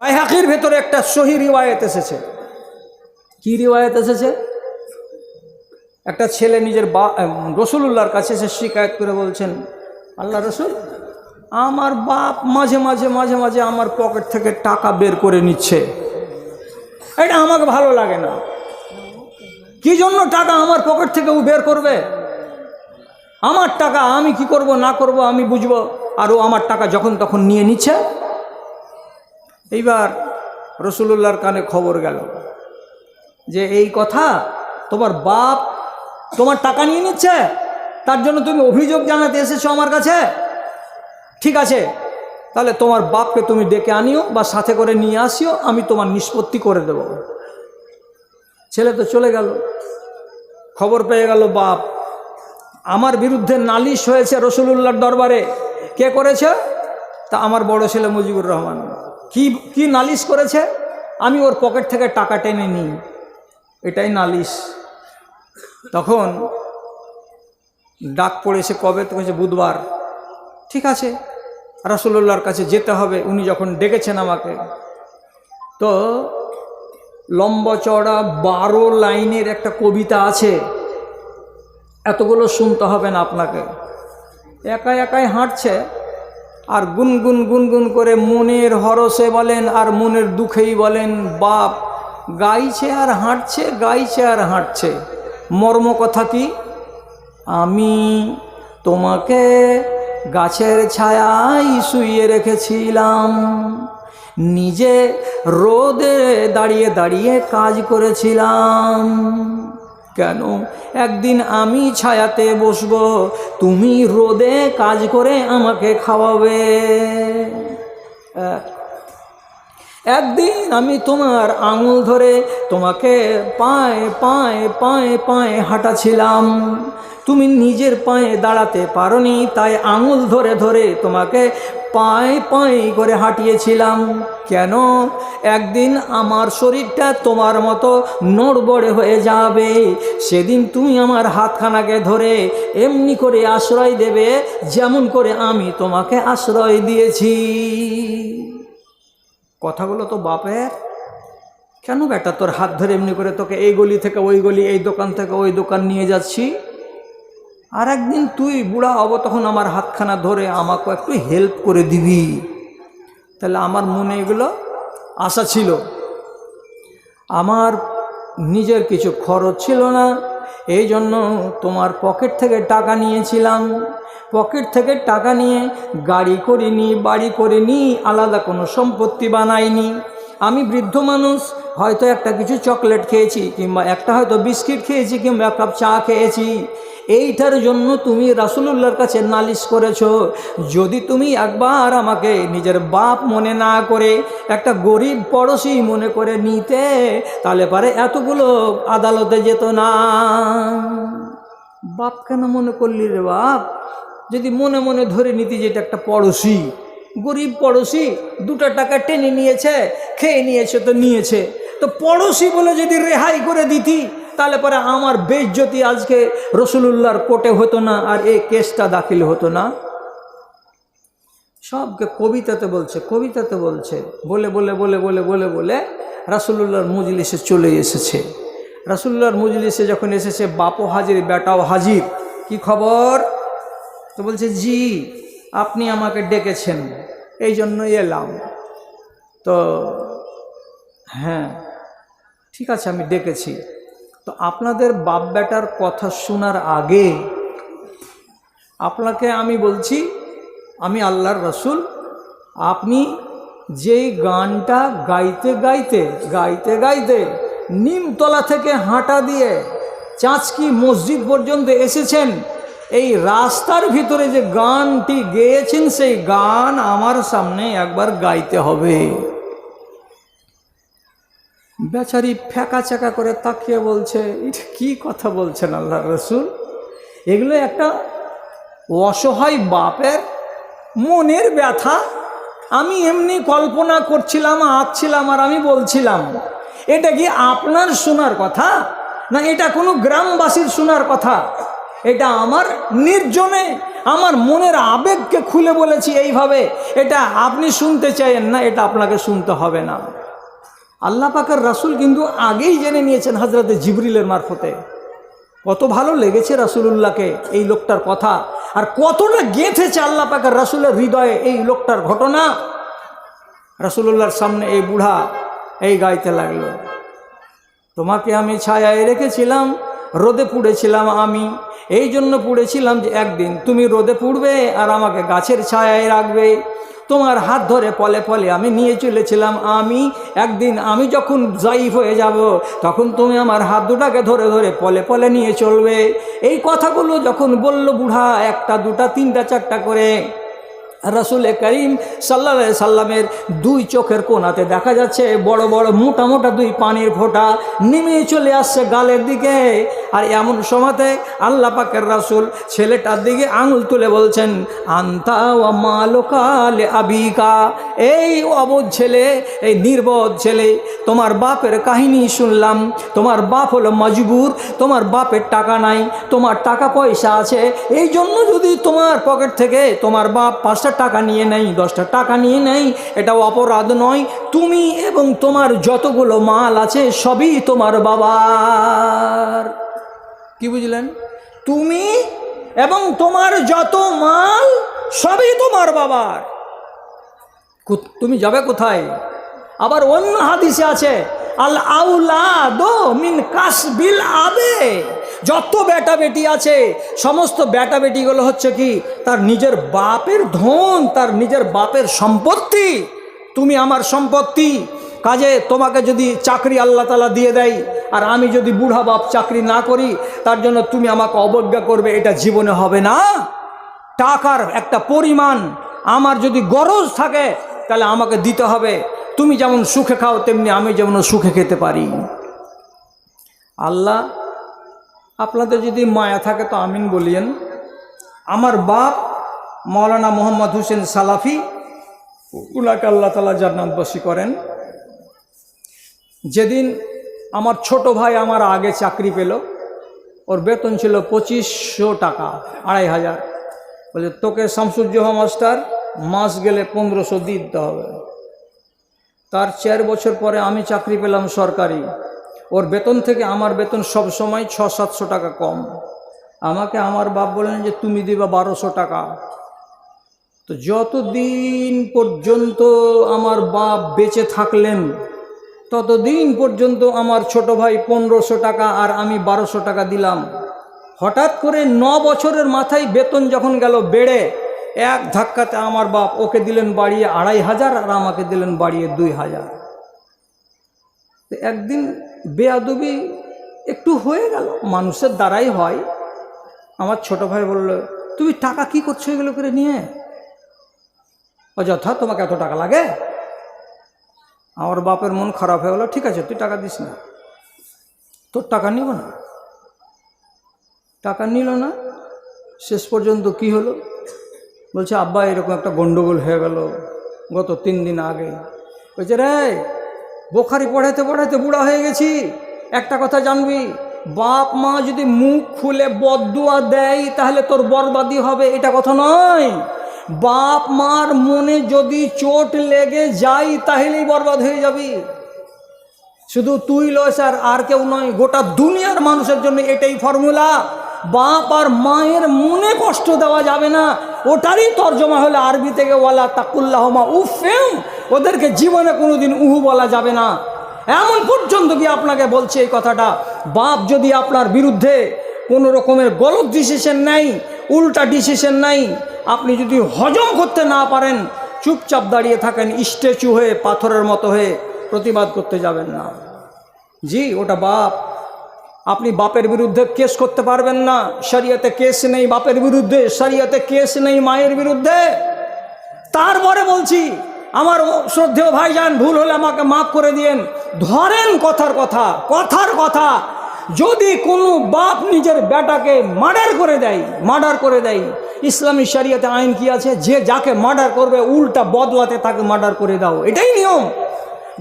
বাইহাকির ভেতরে একটা সহি রিওয়ায়ত এসেছে। কি রিওয়ায়ত এসেছে? একটা ছেলে নিজের বা রসুল্লাহর কাছে এসে শিকায়ত করে বলছেন, আল্লাহ রসুল, আমার বাপ মাঝে মাঝে মাঝে মাঝে আমার পকেট থেকে টাকা বের করে নিচ্ছে। এটা আমাকে ভালো লাগে না। কি জন্য টাকা আমার পকেট থেকে ও বের করবে? আমার টাকা আমি কি করব, না করব আমি বুঝব। আর ও আমার টাকা যখন তখন নিয়ে নিচ্ছে এইবার রসুল্লাহর কানে খবর গেল যে এই কথা তোমার বাপ তোমার টাকা নিয়ে নিচ্ছে, তার জন্য তুমি অভিযোগ জানাতে এসেছ আমার কাছে। ঠিক আছে, তাহলে তোমার বাপকে তুমি ডেকে আনিও বা সাথে করে নিয়ে আসিও, আমি তোমার নিষ্পত্তি করে দেব। ছেলে তো চলে গেল, খবর পেয়ে গেল বাপ। আমার বিরুদ্ধে নালিশ হয়েছে রসুলুল্লাহর দরবারে। কে করেছে? তা আমার বড় ছেলে মুজিবুর রহমান। কি কি নালিশ করেছে? আমি ওর পকেট থেকে টাকা টেনে নিই। এটাই নালিশ। তখন ডাক পড়েছে কবে? তো বুধবার। ঠিক আছে রসুল্লাহর কাছে যেতে হবে। উনি যখন ডেকেছেন আমাকে। তো লম্বা চড়া বারো লাইনের একটা কবিতা আছে। এতগুলো শুনতে হবে না আপনাকে। একা একাই হাঁটছে। আর গুনগুন গুনগুন করে মনের হরসে বলেন আর মনের দুঃখেই বলেন, বাপ, গাইছে আর হাঁটছে, গাইছে আর হাঁটছে। মর্ম কথা কি? আমি তোমাকে গাছের ছায়ায় শুইয়ে রেখেছিলাম। নিজে রোদে দাঁড়িয়ে দাঁড়িয়ে কাজ করেছিলাম। কেন? একদিন আমি ছায়াতে বসব, তুমি রোদে কাজ করে আমাকে খাওয়াবে। একদিন আমি তোমার আঙুল ধরে তোমাকে পায়ে পায়ে পায়ে পায়ে হাঁটাছিলাম। তুমি নিজের পায়ে দাঁড়াতে পারোনি, তাই আঙুল ধরে ধরে তোমাকে পায়ে পায়ে করে হাঁটিয়েছিলাম। কেন? একদিন আমার শরীরটা তোমার মতো নড়বড়ে হয়ে যাবে। সেদিন তুমি আমার হাতখানাকে ধরে এমনি করে আশ্রয় দেবে, যেমন করে আমি তোমাকে আশ্রয় দিয়েছি। কথাগুলো তো বাপের। কেন বেটা তোর হাত ধরে এমনি করে তোকে এই গলি থেকে ওই গলি, এই দোকান থেকে ওই দোকান নিয়ে যাচ্ছি? আর একদিন তুই বুড়া হব, তখন আমার হাতখানা ধরে আমাকে একটু হেল্প করে দিবি। তাহলে আমার মনে এগুলো আশা ছিল। আমার নিজের কিছু খরচ ছিল না, এই জন্য তোমার পকেট থেকে টাকা নিয়েছিলাম। পকেট থেকে টাকা নিয়ে গাড়ি করিনি, বাড়ি করিনি, আলাদা কোনো সম্পত্তি বানাইনি। আমি বৃদ্ধ মানুষ হয়তো একটা কিছু চকলেট খেয়েছি কিংবা একটা হয়তো বিস্কিট খেয়েছি কিংবা এক কাপ চা খেয়েছি। এইটার জন্য তুমি রাসুলুল্লাহর কাছে নালিশ করেছ। যদি তুমি একবার আমাকে নিজের বাপ মনে না করে, একটা গরিব পড়োশি মনে করে নিতে, তাহলে পারে এতগুলো আদালতে যেত না। বাপ কেন মনে করলি রে বাপ? যদি মনে মনে ধরে নিতি যে এটা একটা পড়োশি, গরিব পড়োশি, দুটো টাকা টেনে নিয়েছে, খেয়ে নিয়েছে তো নিয়েছে। তো পড়োশি বলে যদি রেহাই করে দিতি, তাহলে পরে আমার বেজ্জতি আজকে রসুলুল্লাহর কোর্টে হতো না আর এই কেসটা দাখিল হতো না। সবকে কবিতাতে বলছে কবিতাতে বলছে, বলে বলে বলে বলে বলে বলে রাসুলুল্লাহর মজলিসে চলে এসেছে। রাসুল্লাহর মজলিসে যখন এসেছে, বাপও হাজির, বেটাও হাজির, কি খবর? তো বলছে, জি, আপনি আমাকে ডেকেছেন এই জন্যই এলাম। তো হ্যাঁ ঠিক আছে, আমি ডেকেছি। তো আপনাদের বাপ বেটার কথা শোনার আগে আপনাকে আমি বলছি, আমি আল্লাহর রসুল, আপনি যেই গানটা গাইতে গাইতে গাইতে গাইতে নিমতলা থেকে হাঁটা দিয়ে চাঁচকি মসজিদ পর্যন্ত এসেছেন, এই রাস্তার ভিতরে যে গানটি গেয়েছেন, সেই গান আমার সামনে একবার গাইতে হবে। বেচারি ফ্যাকা চাকা করে তাকিয়ে বলছে এটা কী কথা বলছেন আল্লাহ রসুল? এগুলো একটা অসহায় বাপের মনের ব্যথা। আমি এমনি কল্পনা করছিলাম, আঁকছিলাম আর আমি বলছিলাম, এটা কি আপনার শোনার কথা? না এটা কোনো গ্রামবাসীর শোনার কথা? এটা আমার নির্জনে, আমার মনের আবেগকে খুলে বলেছি এইভাবে। এটা আপনি শুনতে চাইেন না, এটা আপনাকে শুনতে হবে না। আল্লাহ পাকের রাসূল কিন্তু আগেই জেনে নিয়েছেন হজরতে জিবরিলের মারফতে। কত ভালো লেগেছে রাসূলুল্লাহকে এই লোকটার কথা। আর কতটা গেঁথেছে আল্লাহ পাকের রাসূলের হৃদয়ে এই লোকটার ঘটনা। রাসূলুল্লাহর সামনে এই বুড়া এই গাইতে লাগল। তোমাকে আমি ছায়ায় রেখেছিলাম, রোদে পুড়েছিলাম আমি। এই জন্য পুড়েছিলাম যে একদিন তুমি রোদে পুড়বে আর আমাকে গাছের ছায়ায় রাখবে। তোমার হাত ধরে পলে পলে আমি নিয়ে চলেছিলাম আমি, একদিন আমি যখন জয়ীফ হয়ে যাব, তখন তুমি আমার হাত দুটাকে ধরে ধরে পলে পলে নিয়ে চলবে। এই কথাগুলো যখন বলল বুড়া, একটা, দুটা, তিনটা, চারটা করে রসুল করিম সাল্লা সাল্লামের দুই চোখের কোনাতে দেখা যাচ্ছে বড় বড় মোটা মোটা দুই পানির ফোঁটা নেমে চলে আসছে গালের দিকে। আর এমন সময়তে আল্লাহ পাকের রাসুল ছেলেটার দিকে আঙুল তুলে বলছেন, আন্তা ও মালোকালে আবিকা? এই অবোধ ছেলে, এই নির্বোধ ছেলে, তোমার বাপের কাহিনী শুনলাম। তোমার বাপ হলো মজবুর, তোমার বাপের টাকা নাই, তোমার টাকা পয়সা আছে। এই জন্য যদি তোমার পকেট থেকে তোমার বাপ পাঁচটা টাকা নিয়ে নেই, দশটা টাকা নিয়ে নেই, এটা অপরাধ নয়। তুমি এবং তোমার যতগুলো মাল আছে, সবই তোমার বাবার। কি বুঝলেন? তুমি এবং তোমার যত মাল, সবই তোমার বাবার। তুমি যাবে কোথায়? আবার অন্য হাদিসে আছে আল আউলাদ মিন কাসবিল আবে। যত বেটা বেটি আছে, সমস্ত বেটা বেটিগুলো হচ্ছে কি, তার নিজের বাপের ধন, তার নিজের বাপের সম্পত্তি। তুমি আমার সম্পত্তি। কাজে তোমাকে যদি চাকরি আল্লাহ তালা দিয়ে দেয়, আর আমি যদি বুড়া বাপ চাকরি না করি, তার জন্য তুমি আমাকে অবজ্ঞা করবে, এটা জীবনে হবে না। টাকার একটা পরিমাণ আমার যদি গরজ থাকে, তাহলে আমাকে দিতে হবে। তুমি যেমন সুখে খাও, তেমনি আমি যেমন সুখে খেতে পারি। আল্লাহ, আপনাদের যদি মায়া থাকে তো আমিন বলিয়েন। আমার বাপ মৌলানা মোহাম্মদ হোসেন সালাফি, উনাকে আল্লাহ তালা জান্নাতবাসী করেন। যেদিন আমার ছোট ভাই আমার আগে চাকরি পেল, ওর বেতন ছিল পঁচিশশো টাকা, আড়াই হাজার। বলে, তোকে শামসুজ্জোহা মাস্টার, মাস গেলে পনেরোশো দিতে হবে। তার চার বছর পরে আমি চাকরি পেলাম সরকারি। ওর বেতন থেকে আমার বেতন সব সময় ছ, সাতশো টাকা কম। আমাকে আমার বাপ বললেন যে, তুমি দিবা বারোশো টাকা। তো যতদিন পর্যন্ত আমার বাপ বেঁচে থাকলেন, ততদিন পর্যন্ত আমার ছোট ভাই পনেরোশো টাকা আর আমি বারোশো টাকা দিলাম। হঠাৎ করে ন বছরের মাথায় বেতন যখন গেল বেড়ে এক ধাক্কাতে আমার বাপ ওকে দিলেন বাড়িয়ে আড়াই হাজার আর আমাকে দিলেন বাড়িয়ে দুই হাজার। একদিন বেয়াদবি একটু হয়ে গেল, মানুষের দ্বারাই হয়। আমার ছোট ভাই বলল, তুমি টাকা কি করছ এগুলো করে নিয়ে? অযথা তোমাকে এত টাকা লাগে? আমার বাপের মন খারাপ হয়ে গেলো, ঠিক আছে, তুই টাকা দিস না। তোর টাকা নিব না। টাকা নিল না। শেষ পর্যন্ত কি হলো? বলছে, আব্বা, এরকম একটা গন্ডগোল হয়ে গেল গত তিন দিন আগে। বলছে, রে, বোখারি পড়াইতে পড়াইতে বুড়া হয়ে গেছি। একটা কথা জানবি, বাপ মা যদি মুখ খুলে বদুয়া দেয়, তাহলে তোর বরবাদি হবে, এটা কথা নয়। বাপ মার মনে যদি চোট লেগে যায়, তাহলেই বরবাদ হয়ে যাবি। শুধু তুই লস, আর আর কেউ নয়, গোটা দুনিয়ার মানুষের জন্য এটাই ফর্মুলা। বাপ আর মায়ের মনে কষ্ট দেওয়া যাবে না ওটারই তর্জমা হলে আরবি থেকে ওয়ালা তাকুল্লাহমা উফেম ওদেরকে জীবনে কোনোদিন উহু বলা যাবে না। এমন পর্যন্ত কি আপনাকে বলছে এই কথাটা? বাপ যদি আপনার বিরুদ্ধে কোনো রকমের গলত ডিসিশন নেই উল্টা ডিসিশন নাই আপনি যদি হজম করতে না পারেন, চুপচাপ দাঁড়িয়ে থাকেন, স্ট্যাচু হয়ে, পাথরের মতো হয়ে প্রতিবাদ করতে যাবেন না। জি, ওটা বাপ। আপনি বাপের বিরুদ্ধে কেস করতে পারবেন না। শরিয়াতে কেস নেই বাপের বিরুদ্ধে, শরিয়াতে কেস নেই মায়ের বিরুদ্ধে। তারপরে বলছি, আমার শ্রদ্ধেয় ভাইজান, ভুল হলে আমাকে মাফ করে দিয়েন। ধরেন কথার কথা কথার কথা। যদি কোনো বাপ নিজের বেটাকে মার্ডার করে দেয়, মার্ডার করে দেয়, ইসলামী শরিয়াতে আইন কি আছে? যে যাকে মার্ডার করবে, উল্টা বদলাতে তাকে মার্ডার করে দাও। এটাই নিয়ম।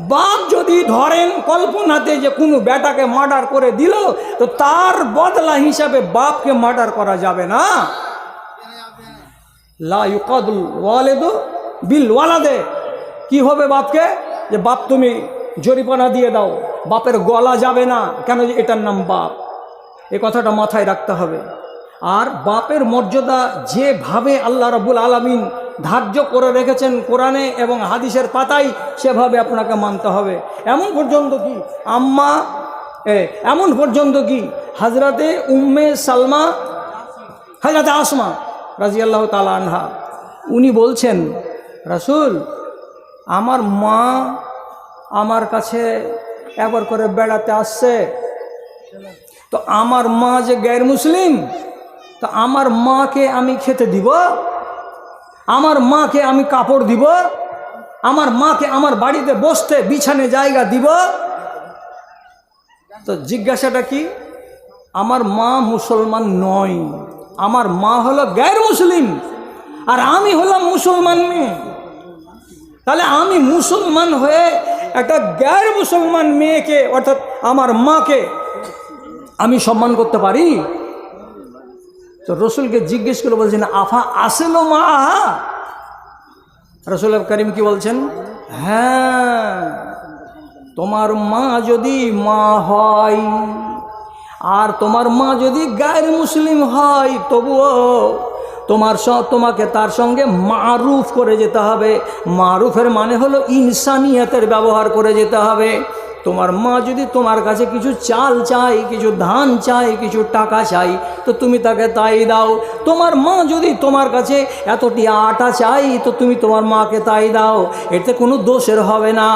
বাপ যদি ধরেন কল্পনাতে যে কোনো বেটাকে মার্ডার করে দিল, তো তার বদলা হিসাবে বাপকে মার্ডার করা যাবে না। লা ইউকাদুল ওয়ালেদু বিল ওয়ালাদে। কি হবে বাপকে? যে বাপ তুমি জরিপানা দিয়ে দাও, বাপের গলা যাবে না। কেন যে এটার নাম বাপ? এ কথাটা মাথায় রাখতে হবে। আর বাপের মর্যাদা যেভাবে আল্লাহ রাবুল আলমিন ধার্য করে রেখেছেন কোরআনে এবং হাদিসের পাতায়, সেভাবে আপনাকে মানতে হবে। এমন পর্যন্ত কি? আম্মা এমন পর্যন্ত কি? হাজরাতে উম্মে সালমা, হাজরাতে আসমা রাজি আল্লাহ তালা আনহা, উনি বলছেন, রাসুল, আমার মা আমার কাছে একবার করে বেড়াতে আসছে। তো আমার মা যে গ্যার মুসলিম, তো আমার মাকে আমি খেতে দিব? আমার মাকে আমি কাপড় দিব, আমার মাকে আমার বাড়িতে বসতে বিছানে জায়গা দিব। তো জিজ্ঞাসাটা কি? আমার মা মুসলমান নয়, আমার মা হলো গ্যার মুসলিম, আর আমি হলাম মুসলমান মেয়ে। তাহলে আমি মুসলমান হয়ে একটা গ্যার মুসলমান মেয়েকে, অর্থাৎ আমার মাকে আমি সম্মান করতে পারি? তো রসুলকে জিজ্ঞেস করে বলছেন, আফা আসেল মা? আহা রসুল করিম কি বলছেন হ্যাঁ তোমার মা যদি মা হয় আর তোমার মা যদি গায়ের মুসলিম হয়, তবুও তোমার তোমাকে তার সঙ্গে মারুফ করে যেতে হবে। মারুফের মানে হলো ইনসানিয়তের ব্যবহার করে যেতে হবে। তোমার মা যদি তোমার কাছে কিছু চাল চাই কিছু ধান চাই কিছু টাকা চাই তো তুমি তাকে তাই দাও। তোমার মা যদি তোমার কাছে এতটি আটা চাই তো তুমি তোমার মাকে তাই দাও। এতে কোনো দোষের হবে না।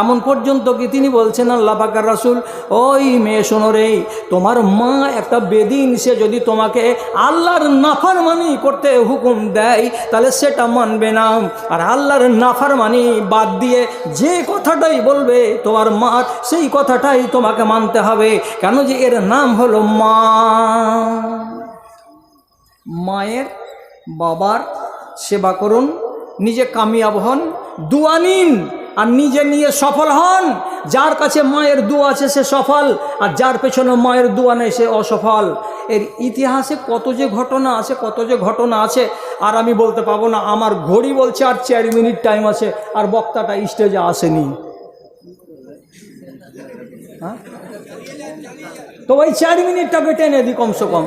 এমন পর্যন্ত কি তিনি বলছেন আল্লাহ পাকার রাসুল, ওই মেয়ে শোনো রে, তোমার মা একটা বেদিন, সে যদি তোমাকে আল্লাহর নাফারমানি করতে হুকুম দেয়, তাহলে সেটা মানবে না। আর আল্লাহর নাফারমানি বাদ দিয়ে যে কথাটাই বলবে, তোমার মার সেই কথাটাই তোমাকে মানতে হবে। কেন যে এর নাম হলো মা। মায়ের বাবার সেবা করুন, নিজে কামিয়াব হন, দুয়া নিন, আর নিজে নিয়ে সফল হন। যার কাছে মায়ের দু আছে সে সফল, আর যার পেছনে মায়ের দোয়া নেই সে অসফল। এর ইতিহাসে কত যে ঘটনা আছে, কত যে ঘটনা আছে, আর আমি বলতে পারব না। আমার ঘড়ি বলছে, আর চার মিনিট টাইম আছে, আর বক্তাটা স্টেজে আসেনি। তো ওই চার মিনিটটাকে টেনে দিই কমসে কম।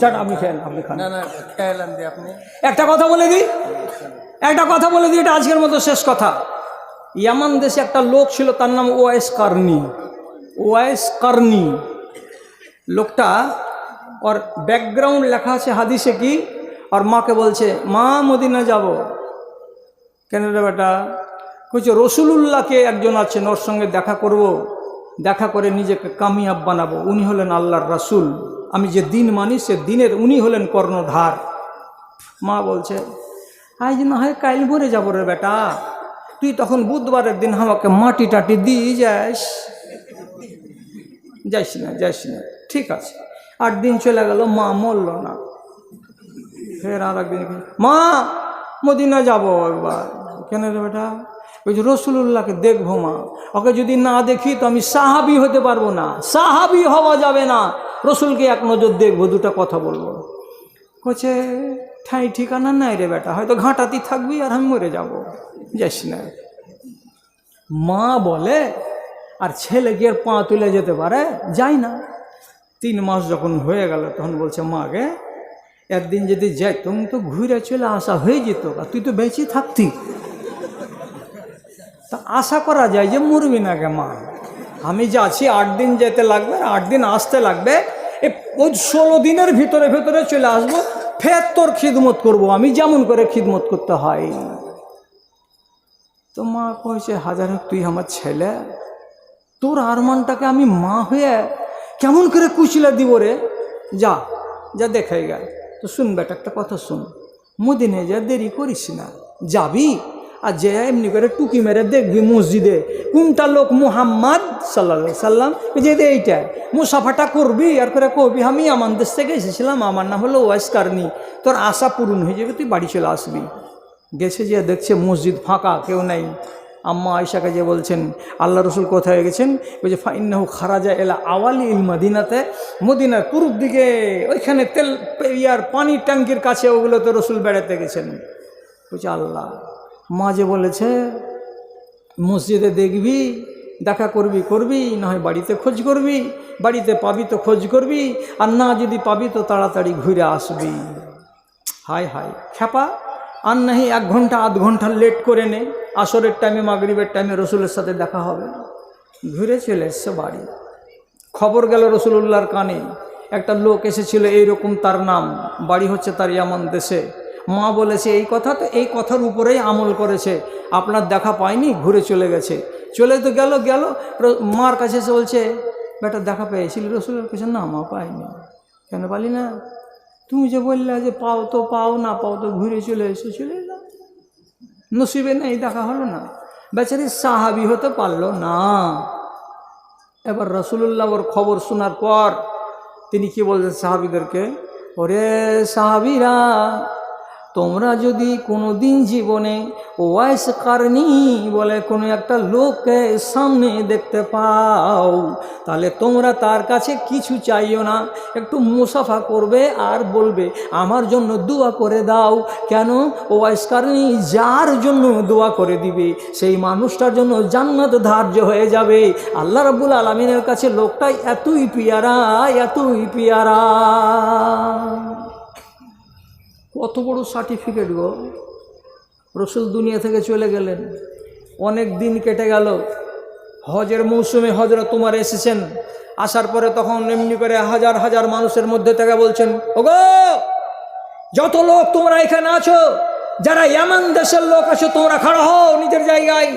চাটা আপনি আপনি খান। একটা কথা বলে দিই। একটা কথা বলে দিই এটা আজকের মতো শেষ কথা। ইয়ামান দেশে একটা লোক ছিল তার নাম ওয়াইস কার্নি। Wise Carney. লোকটা ওর ব্যাকগ্রাউন্ড লেখা আছে হাদিসে কি? আর মাকে বলছে মা মদিনা যাব। কেন রে বেটা? বলছে রসুলুল্লাহকে একজন আছেন, ওর সঙ্গে দেখা করব, দেখা করে নিজেকে কামিয়াব বানাবো। উনি হলেন আল্লাহর রাসূল। আমি যে দিন মানি, সে দিনের উনি হলেন কর্ণধার। মা বলছে, আজ না হয় কাইল ভরে যাব রে বেটা। তুই তখন বুধবারের দিন আমাকে মাটি টাটি দিয়ে যাস। যাইস না যাইস না। ঠিক আছে। আট দিন চলে গেল, মা মরল না। ফের আর একদিন মা, মদিনা যাব একবার। কেন রে বেটা? যে রসুল্লাহকে দেখব মা। ওকে যদি না দেখি তো আমি সাহাবি হতে পারব না। সাহাবি হওয়া যাবে না। রসুলকে এক নজর দেখব, দুটো কথা বলব। কছে ঠাঁই ঠিকানা নাই রে বেটা, হয়তো ঘাঁটাতি থাকবি আর আমি মরে যাব। যাস না। মা বলে, আর ছেলে গিয়ে পা তুলে যেতে পারে? যাই না। তিন মাস যখন হয়ে গেল, তখন বলছে মাকে একদিন যদি যাই তুমি তো ঘুরে চলে আসা হয়ে যেত, আর তুই তো বেঁচে থাকতি। তা আশা করা যায় যে মরবি না গে মা। আমি যে আছি, আট দিন যেতে লাগবে, আর আট দিন আসতে লাগবে। এ ওই ষোলো দিনের ভিতরে ভিতরে চলে আসব, ফের তোর খিদমত করব। আমি যেমন করে খিদমত করতে হয়। তো মা কয়েছে হাজার হোক তুই আমার ছেলে। তোর আরমানটাকে আমি মা হয়ে কেমন করে কুচিলা দিব রে? যা যা দেখাই গেল। তো শুন বেটা, একটা কথা শুন। মদিনে যা দেরি করিস না, যাবি? আর যে এমনি করে টুকি মেরে দেখবি মসজিদে। কোনটা লোক মুহাম্মদ সাল্লা সাল্লাম? যে এইটা। মুসাফাটা করবি, আর করে কবি, আমি আমার দেশ থেকে এসেছিলাম, আমার নাম হলো ওয়াইস তোর আশা পূরণ হয়ে যাবে, তুই বাড়ি চলে আসবি। গেছে যে দেখছে মসজিদ ফাঁকা, কেউ নেই। আম্মা আয়সাকে যে বলছেন, আল্লাহ রসুল কোথায় গেছেন? ওই যে, ফাইন্নাহু খারাজা এলা আওয়ালি ইল মদিনাতে, মদিনার পূর্ব দিকে, ওইখানে তেল ইয়ার পানির ট্যাঙ্কির কাছে, ওগুলোতে রসুল বেড়াতে গেছেন। বলছে আল্লাহ। মা যে বলেছে, মসজিদে দেখবি, দেখা করবি করবি না হয় বাড়িতে খোঁজ করবি, বাড়িতে পাবি তো খোঁজ করবি, আর না যদি পাবি তো তাড়াতাড়ি ঘুরে আসবি। হাই হাই খ্যাপা, আর নাহি এক ঘণ্টা, আধ ঘণ্টা লেট করে নে। আসরের টাইমে মাগরিবের টাইমে রসুলের সাথে দেখা হবে। ঘুরে চলে এসছে বাড়ি। খবর গেল রসুলুল্লাহর কানে। একটা লোক এসেছিল, এইরকম তার নাম। বাড়ি হচ্ছে তার ইয়ামান দেশে। মা বলেছে, এই কথা তো, এই কথার উপরেই আমল করেছে। আপনার দেখা পায়নি, ঘুরে চলে গেছে। চলে তো গেল গেল। মার কাছে এসে বলছে, বেটা, দেখা পেয়েছিল রসুলের কাছে? না, মা পাইনি। কেন পালি না? তুমি যে বললে যে পাও তো পাও, না পাও তো ঘুরে চলে এসে। চলে এলাম। নসিবে নেই, দেখা হলো না। বেচারি সাহাবি হতে পারল না। এবার রসুল্লাহ ওর খবর শোনার পর তিনি কি বলছেন সাহাবিদেরকে? ওরে সাহাবিরা তোমরা যদি কোনো দিন জীবনে ওয়াইস কারনি বলে কোনো একটা লোককে সামনে দেখতে পাও, তাহলে তোমরা তার কাছে কিছু চাইও না। একটু মুসাফা করবে আর বলবে, আমার জন্য দোয়া করে দাও। কেন? ওয়াইস কারনি যার জন্য দোয়া করে দিবে, সেই মানুষটার জন্য জান্নাত ধার্য হয়ে যাবে। আল্লাহ রাব্বুল আলমিনের কাছে লোকটাই এতই পিয়ারা এতই পিয়ারা। কত বড় সার্টিফিকেট গো? রসুল দুনিয়া থেকে চলে গেলেন। অনেক দিন কেটে গেল। হজের মৌসুমে হজরা তোমার এসেছেন। আসার পরে তখন এমনি করে হাজার হাজার মানুষের মধ্যে থেকে বলছেন, ওগো, যত লোক তোমরা এখানে আছো, যারা ইয়ামান দেশের লোক আছো, তোমরা খাড়ো হও নিজের জায়গায়।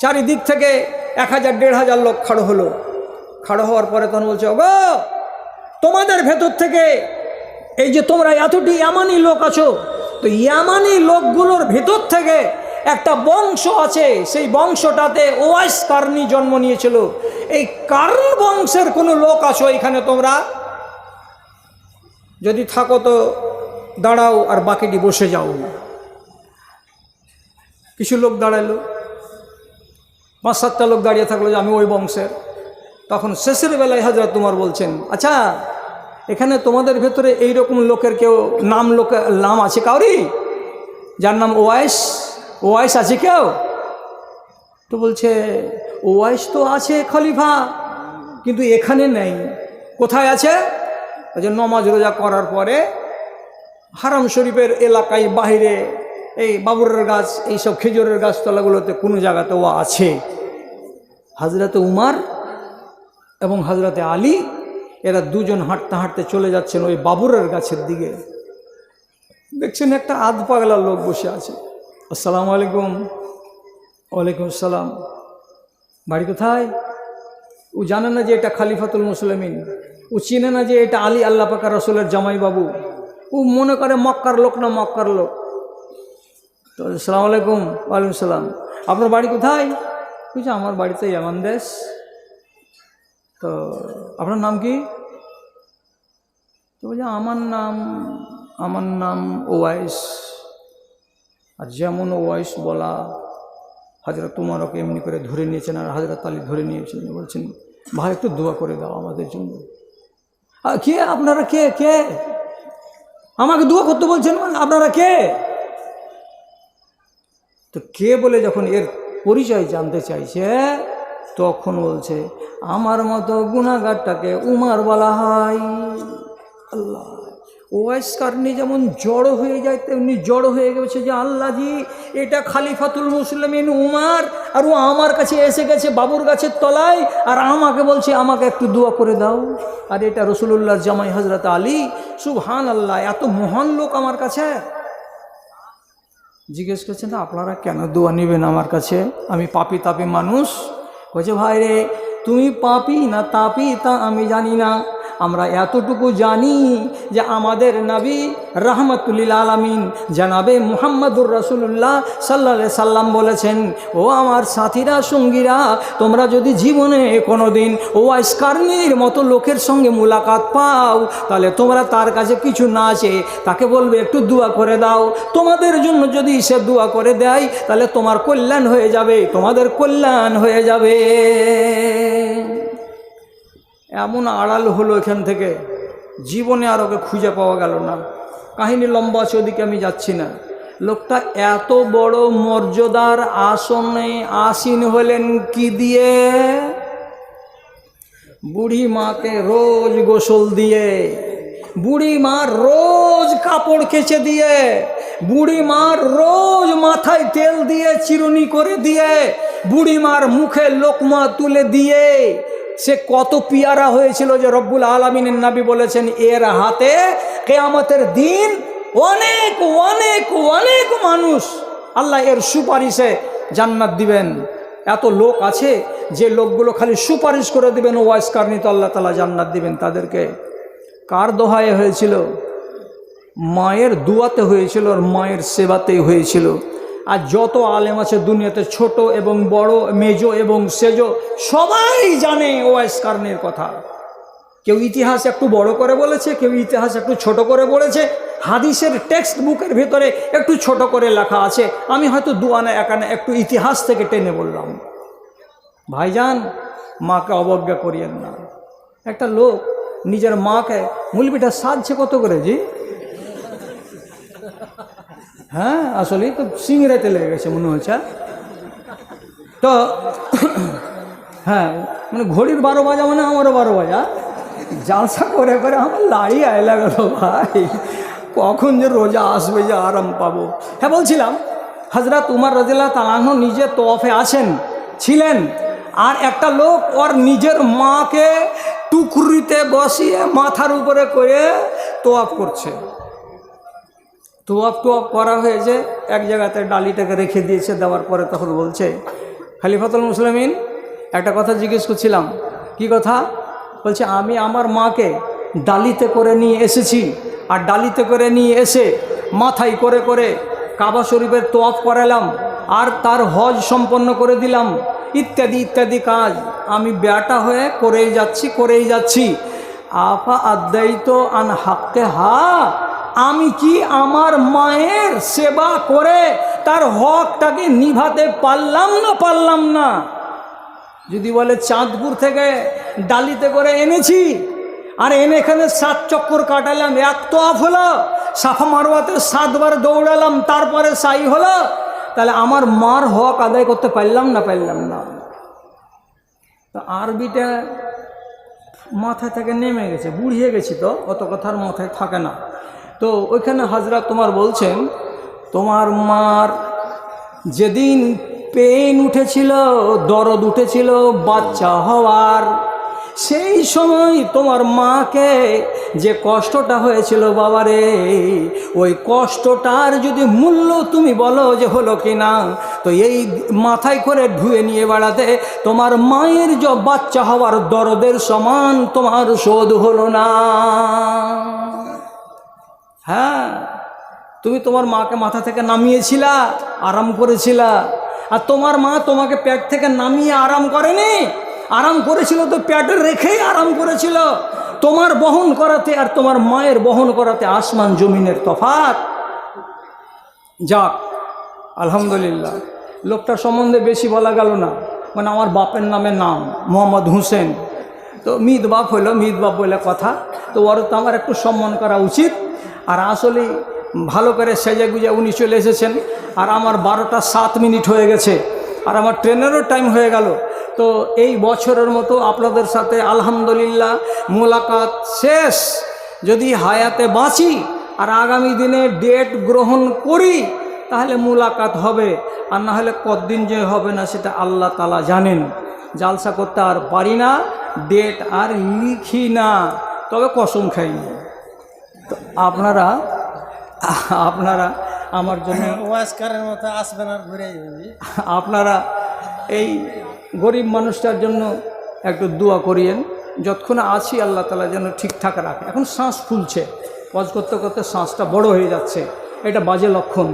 চারিদিক থেকে এক হাজার, দেড় হাজার লোক খাড়ো হলো। খাড়ো হওয়ার পরে তখন বলছে, ওগো, তোমাদের ভেতর থেকে এই যে তোমরা এতটি ইয়ামানি লোক আছো, তো ইয়ামানি লোকগুলোর ভেতর থেকে একটা বংশ আছে, সেই বংশটাতে ওয়াইস কার্নি জন্ম নিয়েছিল। এই কার্ন বংশের কোনো লোক আছো এখানে তোমরা? যদি থাকো তো দাঁড়াও আর বাকিটি বসে যাও। কিছু লোক দাঁড়াল। পাঁচ সাতটা লোক দাঁড়িয়ে থাকল যে আমি ওই বংশের। তখন শেষের বেলায় হাজরা তোমার বলছেন আচ্ছা এখানে তোমাদের ভেতরে এই রকম লোকের কেউ নাম লোকের নাম আছে কাউরি? যার নাম ওয়াইস। ওয়াইস আছে কেউ? তো বলছে, ওয়াইস তো আছে খলিফা, কিন্তু এখানে নেই। কোথায় আছে? ওই যে নমাজ রোজা করার পরে হারাম শরীফের এলাকায় বাহিরে এই বাবুরের গাছ, এইসব খেজুরের গাছতলাগুলোতে কোনো জায়গাতে ও আছে। হাজরাতে উমার এবং হাজরাতে আলী এরা দুজন হাঁটতে হাঁটতে চলে যাচ্ছেন ওই বাবুরের গাছের দিকে। দেখছেন একটা আধ পাগলা লোক বসে আছে। আসসালামু আলাইকুম। ওয়ালাইকুম আসসালাম। বাড়ি কোথায়? ও জানে না যে এটা খালিফাতুল মুসলিমিন। ও চিনে না যে এটা আলী আল্লাহ পাকা রসুলের জামাই বাবু। ও মনে করে মক্কার লোক না মক্কার লোক। তো আসসালামু আলাইকুম। ওয়ালাইকুম সালাম আপনার বাড়ি কোথায়? বুঝছে আমার বাড়িতে ইয়ামান দেশ। তো আপনার নাম কি? তো বলছে, আমার নাম আমার নাম ওয়াইস। আর যেমন ওয়াইস বলা হাজরত তোমার ওকে এমনি করে ধরে নিয়েছেন আর হাজরত তালি ধরে নিয়েছেন। বলছেন, ভাই, একটু দোয়া করে দাও আমাদের জন্য। আর কে? আপনারা কে? কে? আমাকে দোয়া করতে বলছেন মানে আপনারা কে? তো কে বলে যখন এর পরিচয় জানতে চাইছে তখন বলছে, আমার মতো গুণাগারটাকে উমার বলা হয়। আল্লাহ ওয়াইস কারণে যেমন জড়ো হয়ে যায়, তেমনি জড়ো হয়ে গেছে যে আল্লাহজি এটা খালিফাতুল মুসলিমিন উমার, আর ও আমার কাছে এসে গেছে বাবুর গাছের তলায়, আর আমাকে বলছে, আমাকে একটু দোয়া করে দাও। আর এটা রসুল্লাহর জামাই হজরত আলী সুবহান আল্লাহ এত মহান লোক আমার কাছে। জিজ্ঞেস করছেন আপনারা কেন দোয়া নেবেন আমার কাছে? আমি পাপি, তাপি মানুষ। বলছে ভাই রে তুমি পাপি না তাপি তা আমি জানি না। আমরা এতটুকু জানি যে আমাদের নবী রহমতুল্লিল আলমিন জানাবে মুহাম্মদুর রসুল্লাহ সাল্লা সাল্লাম বলেছেন, ও আমার সাথীরা, সঙ্গীরা, তোমরা যদি জীবনে কোনো দিন ও আইসকার্নির মতো লোকের সঙ্গে মুলাকাত পাও, তাহলে তোমরা তার কাছে কিছু না আছে তাকে বলবে, একটু দোয়া করে দাও। তোমাদের জন্য যদি সে দোয়া করে দেয়, তাহলে তোমার কল্যাণ হয়ে যাবে, তোমাদের কল্যাণ হয়ে যাবে। এমন আড়াল হলো এখান থেকে। জীবনে আর ওকে খুঁজে পাওয়া গেল না। কাহিনী লম্বা আছে, ওদিকে আমি যাচ্ছি না। লোকটা এত বড় মর্যাদার আসনে আসীন হলেন কি দিয়ে? বুড়ি মাকে রোজ গোসল দিয়ে, বুড়ি মার রোজ কাপড় কেচে দিয়ে, বুড়ি মার রোজ মাথায় তেল দিয়ে চিরুনি করে দিয়ে, বুড়ি মার মুখে লোকমা তুলে দিয়ে সে কত পিয়ারা হয়েছিল যে রব্বুল আলমিনের নাবি বলেছেন, এর হাতে কেয়ামতের দিন অনেক অনেক অনেক মানুষ আল্লাহ এর সুপারিশে জান্নাত দিবেন। এত লোক আছে যে লোকগুলো খালি সুপারিশ করে দিবেন, ওয়াইস কারণিত আল্লাহ তালা জান্নাত দিবেন তাদেরকে। কার দোহায় হয়েছিল? মায়ের দুয়াতে হয়েছিল আর মায়ের সেবাতেই হয়েছিল। আর যত আলেম আছে দুনিয়াতে ছোট এবং বড়, মেজো এবং সেজো, সবাই জানে ওয়াইস কারণের কথা। কেউ ইতিহাস একটু বড় করে বলেছে, কেউ ইতিহাস একটু ছোট করে বলেছে, হাদিসের টেক্সট বুকের ভিতরে একটু ছোট করে লেখা আছে। আমি হয়তো দুয়ানা একানে একটু ইতিহাস থেকে টেনে বললাম। ভাইজান, মাকে অবজ্ঞা করিয়েন না। একটা লোক নিজের মাকে, মুলবিটা সাজছে কত করে জি? হ্যাঁ আসলেই তো সিংড়াইতে লেগে গেছে মনে হচ্ছে তো হ্যাঁ মানে ঘড়ির বারো বাজা মানে আমারও বারো বাজা জালসা করে করে আমার লাড়ি আয়লা গেল ভাই, কখন যে রোজা আসবে যে আরাম পাবো। হ্যাঁ বলছিলাম হজরত উমার রাজিল্লাহ তালাহ নিজে তোয়াফে আছেন, ছিলেন, আর একটা লোক ওর নিজের মাকে টুকরিতে বসিয়ে মাথার উপরে করে তোয়াফ করছে। তোয়াপ টোয়াপ করা হয়েছে এক জায়গাতে ডালিটাকে রেখে দিয়েছে, দেওয়ার পরে তখন বলছে, খালিফাতুল মুসলিমিন, একটা কথা জিজ্ঞেস করছিলাম। কি কথা? বলছে, আমি আমার মাকে ডালিতে করে নিয়ে এসেছি, আর ডালিতে করে নিয়ে এসে মাথায় করে করে কাবা শরীফের তোয়াফ করালাম, আর তার হজ সম্পন্ন করে দিলাম। ইত্যাদি ইত্যাদি কাজ আমি বেটা হয়ে করেই যাচ্ছি করেই যাচ্ছি। আফা আদায়িত আন হাক্কে হা? আমি কি আমার মায়ের সেবা করে তার হকটাকে নিভাতে পারলাম না পারলাম না? যদি বলে চাঁদপুর থেকে ডালিতে করে এনেছি, আর এনে এখানে সাত চক্কর কাটালাম, এক তো আফ হলো, সাফা মারোয়াতে সাতবার দৌড়ালাম, তারপরে সাই হলো, তাহলে আমার মার হক আদায় করতে পারলাম না পারলাম না? তো আরবিটা মাথা থেকে নেমে গেছে, বুড়িয়ে গেছি তো, অত কথার মাথায় থাকে না। তো ওইখানে হাজরা তোমার বলছেন, তোমার মার যেদিন পেন উঠেছিল, দরদ উঠেছিল বাচ্চা হওয়ার, সেই সময় তোমার মাকে যে কষ্টটা হয়েছিল বাবারে, ওই কষ্টটার যদি মূল্য তুমি বলো যে হলো কি না তো এই মাথায় করে ধুয়ে নিয়ে বেড়াতে তোমার মায়ের যে বাচ্চা হওয়ার দরদের সমান তোমার শোধ হলো না। হ্যাঁ তুমি তোমার মাকে মাথা থেকে নামিয়েছিলা, আরাম করেছিলা। আর তোমার মা তোমাকে প্যাট থেকে নামিয়ে আরাম করেনি? আরাম করেছিল তো পেটে রেখেই আরাম করেছিল। তোমার বহন করাতে আর তোমার মায়ের বহন করাতে আসমান জমিনের তফাত যাক, আলহামদুলিল্লাহ। লোকটার সম্বন্ধে বেশি বলা গেল না। মানে আমার বাপের নামে নাম, মোহাম্মদ হুসেন। তো মিদ বাপ হইল মিদ বাপ বলে কথা। তো ওর তো আমার একটু সম্মান করা উচিত। আর আসলে ভালো করে সেজে গুজে উনি চলে এসেছেন। আর আমার বারোটা সাত মিনিট হয়ে গেছে। আর আমার ট্রেনেরও টাইম হয়ে গেল। তো এই বছরের মতো আপনাদের সাথে আলহামদুলিল্লাহ মোলাকাত শেষ। যদি হায়াতে বাঁচি আর আগামী দিনে ডেট গ্রহণ করি, তাহলে মোলাকাত হবে। আর না হলে কতদিন যে হবে না সেটা আল্লাহ তালা জানেন। জালসা করতে আর পারি না, ডেট আর লিখি না। তবে কসম খাইনি তো আপনারা আপনারা আমার জন্য ওয়াজকারের মতো আসবেন আর ঘুরে আপনারা এই গরিব মানুষটার জন্য একটু দোয়া করিয়েন যতক্ষণ আছি আল্লাহ তালা যেন ঠিকঠাক রাখে। এখন শ্বাস ফুলছে ওয়াজ করতে করতে শ্বাসটা বড় হয়ে যাচ্ছে এটা বাজে লক্ষণ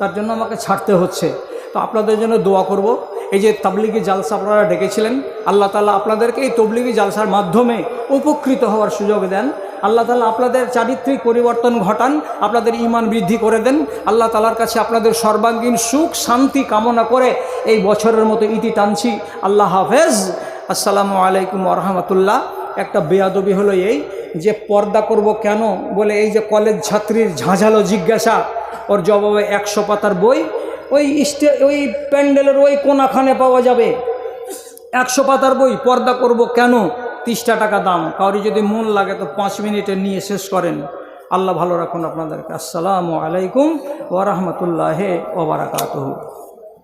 তার জন্য আমাকে ছাড়তে হচ্ছে। তো আপনাদের জন্য দোয়া করব এই যে তাবলিগি জালসা আপনারা ডেকেছিলেন আল্লাহ তালা আপনাদেরকে এই তবলিগি জালসার মাধ্যমে উপকৃত হওয়ার সুযোগ দেন। আল্লাহ তালা আপনাদের চারিত্রিক পরিবর্তন ঘটান, আপনাদের ইমান বৃদ্ধি করে দেন। আল্লাহ তালার কাছে আপনাদের সর্বাঙ্গীন সুখ, শান্তি কামনা করে এই বছরের মতো ইতি টানছি। আল্লাহ হাফেজ। আসসালামু আলাইকুম রহমতুল্লাহ। একটা বেয়াদবি হলো এই যে পর্দা করব কেন বলে এই যে কলেজ ছাত্রীর ঝাঁঝালো জিজ্ঞাসা, ওর জবাবে একশো পাতার বই, ওই স্টে ওই প্যান্ডেলের ওই কোনাখানে পাওয়া যাবে। একশো পাতার বই, পর্দা করব কেন? তিরিশটা টাকা দাম। কাউরি যদি মন লাগে তো পাঁচ মিনিটে নিয়ে শেষ করেন। আল্লাহ ভালো রাখুন আপনাদেরকে। আসসালামু আলাইকুম ওরহমতুল্লাহ ওবরাকাতহ